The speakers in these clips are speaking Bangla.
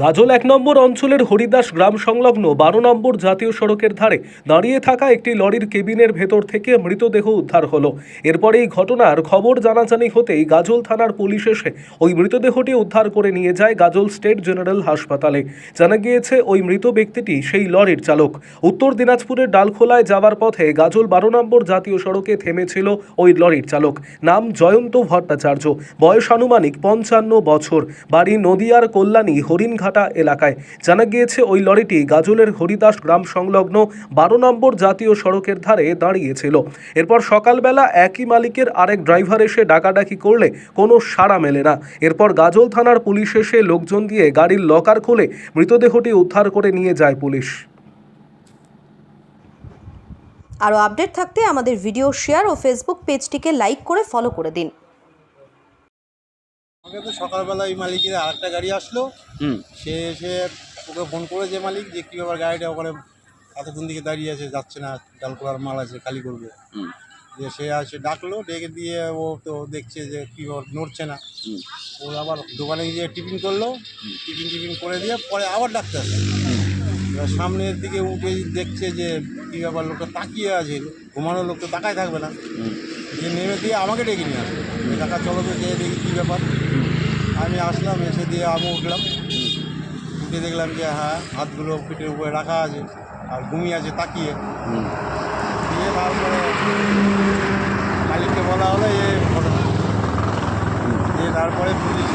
গাজল এক নম্বর অঞ্চলের হরিদাস গ্রাম সংলগ্ন বারো নম্বর জাতীয় সড়কের ধারে দাঁড়িয়ে থাকা একটি লরির কেবিনের ভেতর থেকে মৃতদেহ উদ্ধার হলো। এরপর এই ঘটনার খবর জানাজানি হতেই গাজল থানার পুলিশ এসে ওই মৃতদেহটি উদ্ধার করে নিয়ে যায় গাজল স্টেট জেনারেল হাসপাতালে। জানা গিয়েছে, ওই মৃত ব্যক্তিটি সেই লরির চালক। উত্তর দিনাজপুরের ডালখোলায় যাওয়ার পথে গাজল বারো নম্বর জাতীয় সড়কে থেমেছিল ওই লরির চালক। নাম জয়ন্ত ভট্টাচার্য। বয়স আনুমানিক পঞ্চান্ন বছর। বাড়ি নদিয়ার কল্যাণী হরিণঘাটা এলাকায়। জানা গিয়েছে ওই লরিটি গাজলের হরিদাস গ্রাম সংলগ্ন বারো নম্বর জাতীয় সড়কের ধারে দাঁড়িয়েছিল। এরপর সকালবেলা একই মালিকের আরেক ড্রাইভার এসে ডাকাডাকি করলে কোনো সাড়া মেলে না। এরপর গাজল থানার পুলিশ এসে লোকজন দিয়ে গাড়ির লকার খুলে মৃতদেহটি উদ্ধার করে নিয়ে যায় পুলিশ। আরও আপডেট থাকতে আমাদের ভিডিও শেয়ার ও ফেসবুক পেজটিকে লাইক করে ফলো করে দিন। আমাকে তো সকালবেলা এই মালিকের আরেকটা গাড়ি আসলো সে এসে ওকে ফোন করে যে মালিক যে কী ব্যাপার গাড়িটা ওখানে এতক্ষণ দিকে দাঁড়িয়ে আছে যাচ্ছে না ডালকোলার মাল আছে খালি করবে। যে সে আসে ডাকলো ডেকে দিয়ে ও তো দেখছে যে কী নড়ছে না। ও আবার দোকানে গিয়ে টিফিন করল টিফিন টিফিন করে দিয়ে পরে আবার ডাকতে আসে। এবার সামনের দিকে উঠে দেখছে যে কী ব্যাপার লোকটা তাকিয়ে আছে ঘুমানো লোক তো তাকায় থাকবে না। যে নেমে দিয়ে আমাকে ডেকে নিয়ে আসলো টাকা চলো তো যেয়ে দেখি কী ব্যাপার। আমি আসলাম এসে দিয়ে আমি উঠলাম। উঠে দেখলাম যে হ্যাঁ হাতগুলো পিঠের উপরে রাখা আছে আর ঘুমিয়ে আছে তাকিয়ে। দিয়ে তারপরে মালিককে বলা হলো এ ঘটনা দিয়ে তারপরে পুলিশ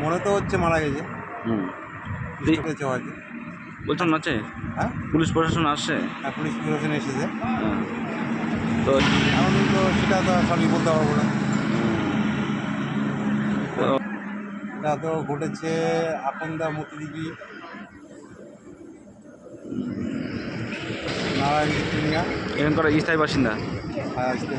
মনে তো হচ্ছে মারা গেছে। বলছেন আছে হ্যাঁ? পুলিশ প্রশাসন আসছে? হ্যাঁ পুলিশ প্রশাসন এসেছে। হ্যাঁ। তো এখন তো সেটা তো সবই বলতে পারব না। তো এটা তো ঘটেছে আকন্দা মতিদিঘি নারায়ণ চিত্রিঙ্গা এখানকার স্থায়ী বাসিন্দা? আর আসতে